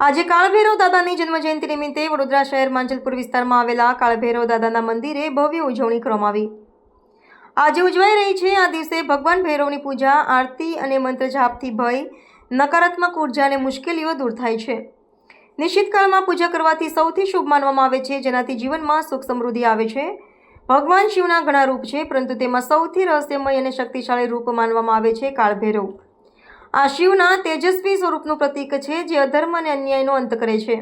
આજે કાળભૈરવ દાદાની જન્મજયંતિ નિમિત્તે વડોદરા શહેર માંજલપુર વિસ્તારમાં આવેલા કાળભૈરવ દાદાના મંદિરે ભવ્ય ઉજવણી કરવામાં આવી. આજે ઉજવાઈ રહી છે આ દિવસે ભગવાન ભૈરવની પૂજા, આરતી અને મંત્ર જાપથી ભય, નકારાત્મક ઊર્જા અને મુશ્કેલીઓ દૂર થાય છે. નિશ્ચિત કાળમાં પૂજા કરવાથી સૌથી શુભ માનવામાં આવે છે, જેનાથી જીવનમાં સુખ સમૃદ્ધિ આવે છે. ભગવાન શિવના ઘણા રૂપ છે, પરંતુ તેમાં સૌથી રહસ્યમય અને શક્તિશાળી રૂપ માનવામાં આવે છે કાળભૈરવ. આ શિવના તેજસ્વી સ્વરૂપનું પ્રતીક છે જે અધર્મ અને અન્યાયનો અંત કરે છે.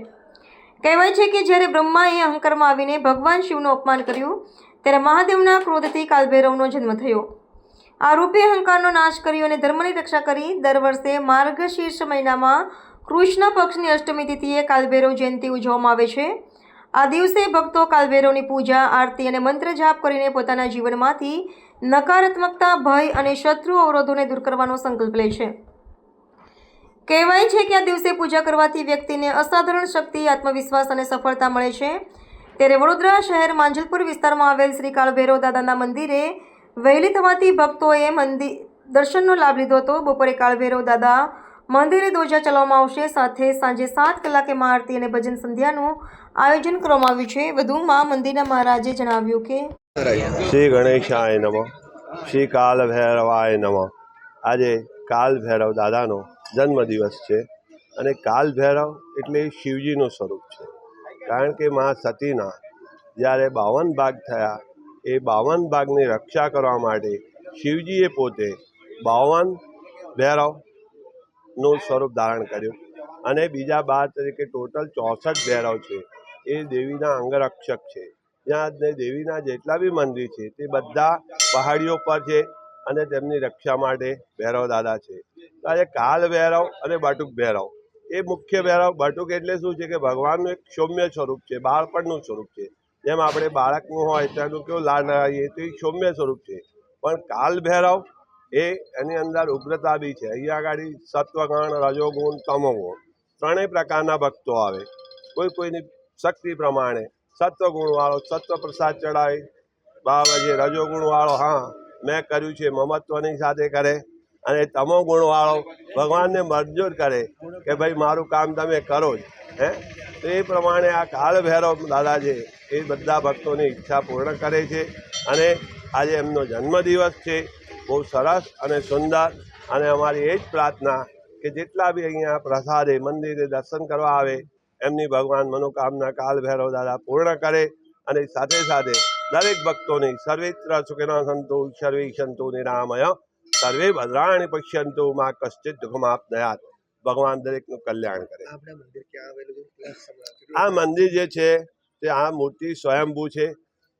કહેવાય છે કે જ્યારે બ્રહ્માએ અહંકારમાં આવીને ભગવાન શિવનું અપમાન કર્યું, ત્યારે મહાદેવના ક્રોધથી કાલભૈરવનો જન્મ થયો. આ રૂપે અહંકારનો નાશ કર્યો અને ધર્મની રક્ષા કરી દર વર્ષે માર્ગશીર્ષ મહિનામાં કૃષ્ણ પક્ષની અષ્ટમી તિથિએ કાલભૈરવ જયંતિ ઉજવવામાં આવે છે. આ દિવસે ભક્તો કાલભૈરવની પૂજા, આરતી અને મંત્ર જાપ કરીને પોતાના જીવનમાંથી નકારાત્મકતા, ભય અને શત્રુ અવરોધોને દૂર કરવાનો સંકલ્પ લે છે. કહેવાય છે કે આ દિવસે પૂજા કરવાથી વ્યક્તિને અસાધારણ શક્તિ, આત્મવિશ્વાસ અને સફળતા મળે છે. ત્યારે વડોદરા શહેર માંજલપુર વિસ્તારમાં આવેલ શ્રી કાળભૈરવ દાદાના મંદિરે વહેલી થવાથી ભક્તોએ મંદિર દર્શનનો લાભ લીધો હતો. બપોરે કાળભૈરવ દાદા મંદિરે ધ્વજા ચલાવવામાં આવશે. સાથે સાંજે સાત કલાકે મહાઆરતી અને ભજન સંધ્યાનું આયોજન કરવામાં આવ્યું છે. વધુમાં મંદિરના મહારાજે જણાવ્યું કે શ્રી ગણેશાય નમઃ. શ્રી કાલ ભૈરવાય નમઃ. આજે કાલ ભૈરવ દાદાનો જન્મદિવસ છે અને કાલ ભૈરવ એટલે શિવજીનું સ્વરૂપ છે. કારણ કે મા સતીના જ્યારે બાવન ભાગ થયા, એ બાવન ભાગની રક્ષા કરવા માટે શિવજીએ પોતે બાવન ભૈરવનું સ્વરૂપ ધારણ કર્યું. અને બીજા બાર તરીકે ટોટલ ચોસઠ ભૈરવ છે. એ દેવીના અંગરક્ષક છે. ત્યાં જ દેવીના જેટલા બી મંદિર છે, તે બધા પહાડીઓ પર છે અને તેમની રક્ષા માટે ભૈરવ દાદા છે. આજે કાલ વહેરાવ અને બાટુક ભૈરવ એ મુખ્ય ભૈરવ બાટુક એટલે શું છે કે ભગવાનનું એક સૌમ્ય સ્વરૂપ છે, બાળપણનું સ્વરૂપ છે. જેમ આપણે બાળકનું હોય ત્યાંનું કેવું લાડ લગાવીએ તો એ સૌમ્ય સ્વરૂપ છે. પણ કાલ ભેરાવ એ એની અંદર ઉગ્રતા બી છે. અહીંયા આગળ સત્વગણ, રજોગુણ, તમોગુણ ત્રણેય પ્રકારના ભક્તો આવે. કોઈ કોઈની શક્તિ પ્રમાણે સત્વગુણવાળો સત્વ પ્રસાદ ચડાવે બાબાજી રજોગુણવાળો, હા, મેં કર્યું છે, મમત્વની સાથે કરે. અને તમો ગુણવાળો ભગવાનને મંજૂર કરે કે ભાઈ મારું કામ તમે કરો જ, હે? તો એ પ્રમાણે આ કાળ ભૈરવ દાદા છે એ બધા ભક્તોની ઈચ્છા પૂર્ણ કરે છે અને આજે એમનો જન્મદિવસ છે. બહુ સરસ અને સુંદર અને અમારી એ જ પ્રાર્થના કે જેટલા બી અહીંયા પ્રસાદે, મંદિરે દર્શન કરવા આવે, એમની ભગવાન મનોકામના કાલ ભૈરવ દાદા પૂર્ણ કરે અને સાથે સાથે દરેક ભક્તોની સર્વેત્ર સુખેના સંતો સર્વે સંતો નિરામય સર્વે ભદ્રાણી પશ્યંતુ માં કશ્ચિત દુઃખમાપનયાત ભગવાન દરેકનું કલ્યાણ કરે આ મંદિર જે છે તે આ મૂર્તિ સ્વયંભૂ છે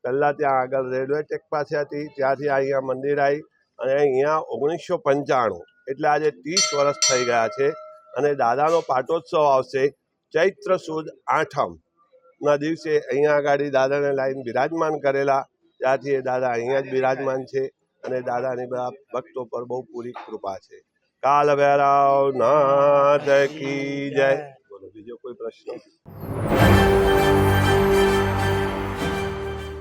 પહેલાં ત્યાં આગળ રેલવે ટ્રેક પાસે હતી ત્યાંથી અહીંયા મંદિર આવી અને અહીંયા ઓગણીસો પંચાણું એટલે આજે ત્રીસ વર્ષ થઈ ગયા છે અને દાદાનો પાટોત્સવ આવશે ચૈત્ર સુદ આઠમ ના દિવસે અહીંયા આગળ દાદાને લાઈન બિરાજમાન કરેલા ત્યાંથી એ દાદા અહીંયા જ બિરાજમાન છે અને દાદાની બધા ભક્તો પર બહુ પૂરી કૃપા છે. કાલ ભૈરવ નાથ કી જય. બોલો, બીજો કોઈ પ્રશ્ન?